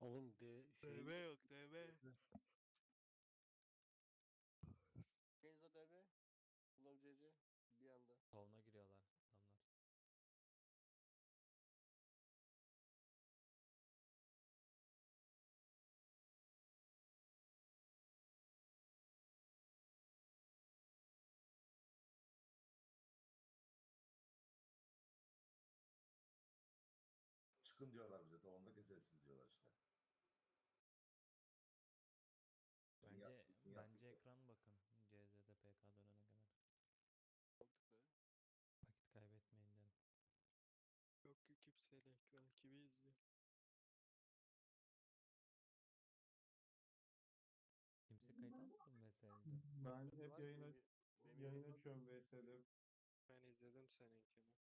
Oğlum de şey DB yok DB. Beyza DB. Ulan CC. Bir anda. Savuna giriyorlar adamlar. Çıkın diyorlar bize. Tamamdaki sessiz diyorlar Ben hep yayın, aç- yayın açıyorum VS'de. Ben izledim seninkini.